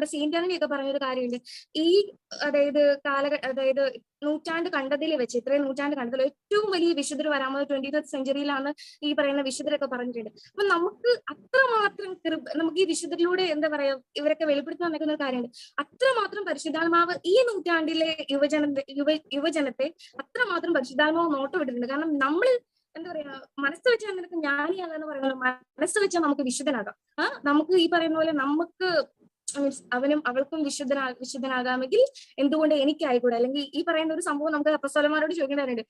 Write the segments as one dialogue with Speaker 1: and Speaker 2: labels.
Speaker 1: നമ്മുടെ സെയിന്റ് ഒക്കെ പറഞ്ഞൊരു കാര്യമുണ്ട്. ഈ അതായത് കാല അതായത് നൂറ്റാണ്ട് കണ്ടതിൽ വെച്ച് ഇത്രയും നൂറ്റാണ്ട് കണ്ടതിൽ ഏറ്റവും വലിയ വിശുദ്ധർ വരാമത് ട്വന്റി ഫസ്റ്റ് സെഞ്ചുറിയിലാണ് ഈ പറയുന്ന വിശുദ്ധരൊക്കെ പറഞ്ഞിട്ടുണ്ട്. അപ്പൊ നമുക്ക് അത്രമാത്രം നമുക്ക് ഈ വിശുദ്ധരിലൂടെ എന്താ പറയാ ഇവരൊക്കെ വെളിപ്പെടുത്താൻ നിൽക്കുന്ന ഒരു കാര്യമുണ്ട്. അത്രമാത്രം പരിശുദ്ധാത്മാവ് ഈ നൂറ്റാണ്ടിലെ യുവജന യുവ യുവജനത്തെ അത്രമാത്രം പരിശുദ്ധാത്മാവ് നോട്ടം ഇട്ടിട്ടുണ്ട് കാരണം നമ്മൾ എന്താ പറയാ മനസ്സ് വെച്ച നിനക്ക് ജ്ഞാനിയാകാന്ന് പറയുന്നത് മനസ്സ് വെച്ചാൽ നമുക്ക് വിശുദ്ധനാകാം. ആ നമുക്ക് ഈ പറയുന്ന പോലെ നമുക്ക് മീൻസ് അവനും അവൾക്കും വിശുദ്ധനാ വിശുദ്ധനാകാമെങ്കിൽ എന്തുകൊണ്ട് എനിക്കായിക്കൂടെ? അല്ലെങ്കിൽ ഈ പറയുന്ന ഒരു സംഭവം നമുക്ക് അപ്പസ്തോലന്മാരോട് ചോദിക്കേണ്ടതുണ്ട്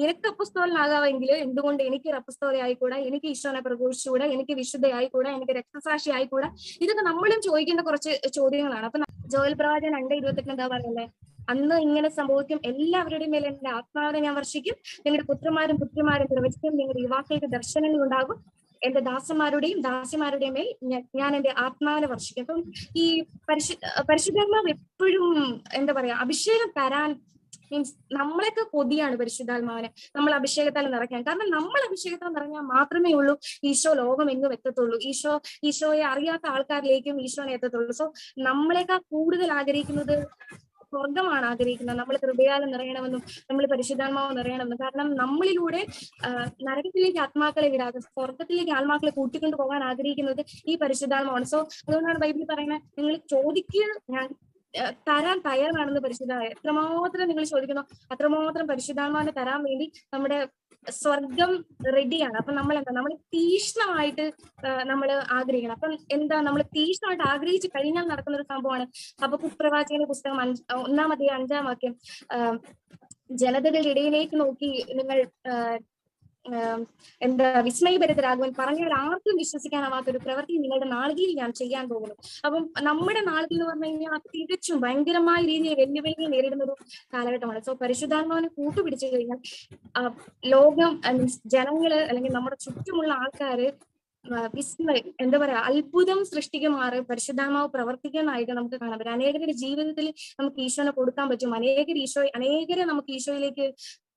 Speaker 1: നിനക്ക് അപ്പസ്തോലനാകാമെങ്കിൽ എന്തുകൊണ്ട് എനിക്ക് അപ്പസ്തോല ആയിക്കൂടാ? എനിക്ക് ഈശോനെ പ്രഘോഷിച്ചുകൂടാ എനിക്ക് വിശുദ്ധയായിക്കൂടെ എനിക്ക് രക്തസാക്ഷി ആയിക്കൂടാ? ഇതൊക്കെ നമ്മളും ചോദിക്കേണ്ട കുറച്ച് ചോദ്യങ്ങളാണ്. അപ്പൊ ജോയൽ പ്രവാചകൻ രണ്ട് ഇരുപത്തെട്ട് എന്താ പറയുന്നത് അന്ന് ഇങ്ങനെ സംഭവിക്കും. എല്ലാവരുടെയും മേലെ എന്റെ ആത്മാവിനെ ഞാൻ വർഷിക്കും. നിങ്ങളുടെ പുത്രന്മാരും പുത്രിമാരും പ്രവചിക്കും നിങ്ങളുടെ യുവാക്കൾക്ക് ദർശനങ്ങൾ ഉണ്ടാകും. എന്റെ ദാസന്മാരുടെയും ദാസിമാരുടെയും മേൽ ഞാൻ- എന്റെ ആത്മാവിനെ വർഷിക്കും. അപ്പം ഈ പരിശു പരിശുദ്ധാത്മാവ് എപ്പോഴും എന്താ പറയാ അഭിഷേകം തരാൻ മീൻസ് നമ്മളെയൊക്കെ കൊതിയാണ് പരിശുദ്ധാത്മാവിനെ. നമ്മൾ അഭിഷേകത്താൽ നിറയ്ക്കാൻ. കാരണം നമ്മൾ അഭിഷേകത്താൽ നിറഞ്ഞാൽ മാത്രമേ ഉള്ളൂ ഈശോ ലോകം എങ്ങും എത്തത്തുള്ളൂ. ഈശോ ഈശോയെ അറിയാത്ത ആൾക്കാരിലേക്കും ഈശോനെ എത്തത്തുള്ളൂ. സോ നമ്മളെക്കാൾ കൂടുതൽ ആഗ്രഹിക്കുന്നത് സ്വർഗമാണ് ആഗ്രഹിക്കുന്നത്. നമ്മൾ കൃപയാലും നിറയണമെന്നും നമ്മൾ പരിശുദ്ധാത്മാവ് നിറയണമെന്നും. കാരണം നമ്മളിലൂടെ നരകത്തിലേക്ക് ആത്മാക്കളെ വിടാതെ സ്വർഗത്തിലേക്ക് ആത്മാക്കളെ കൂട്ടിക്കൊണ്ടു പോകാൻ ആഗ്രഹിക്കുന്നത് ഈ പരിശുദ്ധാത്മാവാണ്. സോ അതുകൊണ്ടാണ് ബൈബിൾ പറയുന്നത് നിങ്ങൾ ചോദിക്കുക ഞാൻ തരാൻ തയ്യാറാണെന്ന് പരിശുദ്ധ എത്രമാത്രം നിങ്ങൾ ചോദിക്കുന്നു അത്രമാത്രം പരിശുദ്ധാത്മാവിനെ തരാൻ വേണ്ടി നമ്മുടെ സ്വർഗം റെഡിയാണ് അപ്പൊ നമ്മൾ എന്താ നമ്മൾ തീഷ്ണമായിട്ട് നമ്മൾ ആഗ്രഹിക്കണം. അപ്പം എന്താ? നമ്മൾ തീഷ്ണമായിട്ട് ആഗ്രഹിച്ചു കഴിഞ്ഞാൽ നടക്കുന്ന ഒരു സംഭവമാണ്. അപ്പൊ കുപ്രവാചകന്റെ പുസ്തകം അഞ്ച് ഒന്നാമത്തെ അഞ്ചാം വാക്യം ജനതകളുടെ ഇടയിലേക്ക് നോക്കി നിങ്ങൾ എന്താ വിസ്മയഭരിതരാകുവാൻ പറഞ്ഞാൽ ആർക്കും വിശ്വസിക്കാനാവാത്ത ഒരു പ്രവൃത്തി നിങ്ങളുടെ നാളുകളിൽ ഞാൻ ചെയ്യാൻ പോകുന്നു. അപ്പം നമ്മുടെ നാളുകൾ എന്ന് പറഞ്ഞു കഴിഞ്ഞാൽ തികച്ചും ഭയങ്കരമായ രീതിയിൽ വെല്ലുവിളികൾ നേരിടുന്ന ഒരു കാലഘട്ടമാണ്. സോ പരിശുദ്ധാത്മാവിനെ കൂട്ടുപിടിച്ചു കഴിഞ്ഞാൽ ലോകം ജനങ്ങൾ അല്ലെങ്കിൽ നമ്മുടെ ചുറ്റുമുള്ള ആൾക്കാര് വിസ്മയം എന്താ പറയാ അത്ഭുതം സൃഷ്ടിക്കുമാറ് പരിശുദ്ധാത്മാവ് പ്രവർത്തിക്കുന്നതായിട്ട് നമുക്ക് കാണാൻ പറ്റും. അനേകരുടെ ജീവിതത്തിൽ നമുക്ക് ഈശോനെ കൊടുക്കാൻ പറ്റും. അനേകർ ഈശോ അനേകരെ നമുക്ക് ഈശോയിലേക്ക്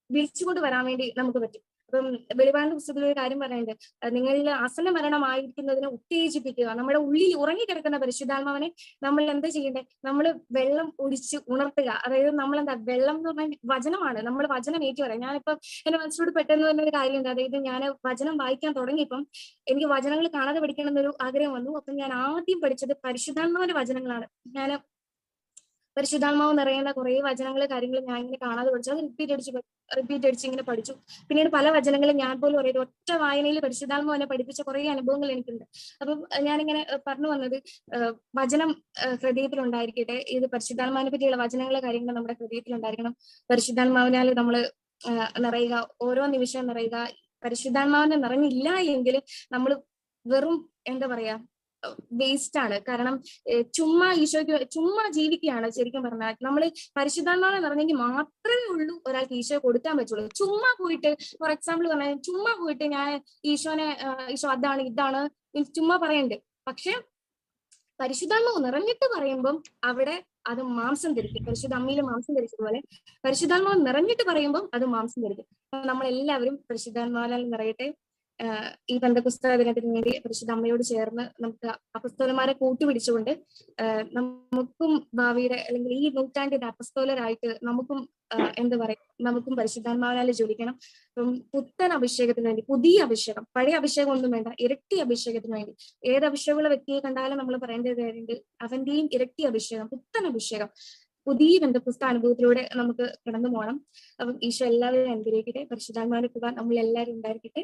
Speaker 1: വിളിച്ചുകൊണ്ട് വരാൻ വേണ്ടി നമുക്ക് പറ്റും. അപ്പം വെളിവാളിന്റെ പുസ്തകത്തിൽ ഒരു കാര്യം പറയുന്നുണ്ട് അഹ് നിങ്ങളിൽ ആസന മരണമായിരിക്കുന്നതിനെ ഉത്തേജിപ്പിക്കുക നമ്മുടെ ഉള്ളിൽ ഉറങ്ങിക്കിടക്കുന്ന പരിശുദ്ധാത്മാവനെ നമ്മൾ എന്താ ചെയ്യണ്ടേ? നമ്മൾ വെള്ളം ഒഴിച്ച് ഉണർത്തുക. അതായത് നമ്മൾ എന്താ വെള്ളം എന്ന് പറഞ്ഞാൽ വചനമാണ്. നമ്മൾ വചനം ഏറ്റു പറയാം. ഞാനിപ്പം എന്റെ മനസ്സിലോട് പെട്ടെന്ന് തന്നെ ഒരു കാര്യമുണ്ട്. അതായത് ഞാൻ വചനം വായിക്കാൻ തുടങ്ങിയപ്പം എനിക്ക് വചനങ്ങൾ കാണാതെ പഠിക്കണം എന്നൊരു ആഗ്രഹം വന്നു. അപ്പം ഞാൻ ആദ്യം പഠിച്ചത് പരിശുദ്ധാത്മാവിന്റെ വചനങ്ങളാണ്. ഞാൻ പരിശുദ്ധാത്മാവ് നിറയേണ്ട കുറെ വചനങ്ങൾ കാര്യങ്ങൾ ഞാൻ ഇങ്ങനെ കാണാതെ പഠിച്ചു. അത് റിപ്പീറ്റ് അടിച്ച് റിപ്പീറ്റ് അടിച്ച് ഇങ്ങനെ പഠിച്ചു. പിന്നീട് പല വചനങ്ങളും ഞാൻ പോലും അറിയാതെ ഒറ്റ വായനയിൽ പരിശുദ്ധാത്മാവ് എന്നെ പഠിപ്പിച്ച കുറെ അനുഭവങ്ങൾ എനിക്കുണ്ട്. അപ്പം ഞാനിങ്ങനെ പറഞ്ഞു വന്നത് വചനം ഹൃദയത്തിൽ ഹൃദയത്തിലുണ്ടായിരിക്കട്ടെ. ഇത് പരിശുദ്ധാത്മാവിനെ പറ്റിയുള്ള വചനങ്ങളെ കാര്യങ്ങൾ നമ്മുടെ ഹൃദയത്തിലുണ്ടായിരിക്കണം. പരിശുദ്ധാത്മാവിനാൽ നമ്മൾ നിറയുക ഓരോ നിമിഷവും നിറയുക. പരിശുദ്ധാത്മാവിനെ നിറഞ്ഞില്ല എങ്കിൽ നമ്മൾ വെറും എന്താ പറയാ വേസ്റ്റ് ആണ് കാരണം ചുമ്മാ ഈശോയ്ക്ക് ചുമ്മാ ജീവിക്കുകയാണ് ശരിക്കും പറഞ്ഞാൽ. നമ്മൾ പരിശുദ്ധാത്മാവെന്ന് നിറഞ്ഞെങ്കിൽ മാത്രമേ ഉള്ളൂ ഒരാൾക്ക് ഈശോ കൊടുക്കാൻ പറ്റുള്ളൂ. ചുമ്മാ പോയിട്ട് ഫോർ എക്സാമ്പിൾ പറഞ്ഞാൽ ചുമ്മാ പോയിട്ട് ഞാൻ ഈശോനെ ഈശോ അതാണ് ഇതാണ് ചുമ്മാ പറയണ്ട്. പക്ഷെ പരിശുദ്ധാത്മാവ് നിറഞ്ഞിട്ട് പറയുമ്പം അവിടെ അത് മാംസം ധരിക്കും. പരിശുദ്ധ അമ്മയിൽ മാംസം ധരിച്ചതുപോലെ പരിശുദ്ധാത്മാവ് നിറഞ്ഞിട്ട് പറയുമ്പം അത് മാംസം ധരിക്കും. നമ്മളെല്ലാവരും പരിശുദ്ധാത്മാവിനാൽ നിറയട്ടെ. ഈ ബന്ധപുസ്തക ദിനത്തിന് വേണ്ടി പരിശുദ്ധ അമ്മയോട് ചേർന്ന് നമുക്ക് അപസ്തോലന്മാരെ കൂട്ടുപിടിച്ചുകൊണ്ട് നമുക്കും ഭാവിയുടെ അല്ലെങ്കിൽ ഈ നൂറ്റാണ്ടിന്റെ അപസ്തോലരായിട്ട് നമുക്കും എന്താ പറയാ? നമുക്കും പരിശുദ്ധാത്മാവിനാലെ ജോലിക്കണം അപ്പം പുത്തൻ അഭിഷേകത്തിന് വേണ്ടി പുതിയ അഭിഷേകം പഴയ അഭിഷേകം ഒന്നും വേണ്ട ഇരട്ടി അഭിഷേകത്തിന് വേണ്ടി. ഏത് അഭിഷേകമുള്ള വ്യക്തിയെ കണ്ടാലും നമ്മൾ പറയേണ്ടത് കാര്യമുണ്ട് അവന്റെയും ഇരട്ടി അഭിഷേകം പുത്തൻ അഭിഷേകം. പുതിയ ബന്ധപുസ്തക അനുഭവത്തിലൂടെ നമുക്ക് കടന്നു പോകണം. അപ്പം ഈശോ എല്ലാവരും അനുഗ്രഹിക്കട്ടെ പരിശുദ്ധാത്മാവിന്റെ കൃപ നമ്മൾ എല്ലാവരും ഉണ്ടായിരിക്കട്ടെ.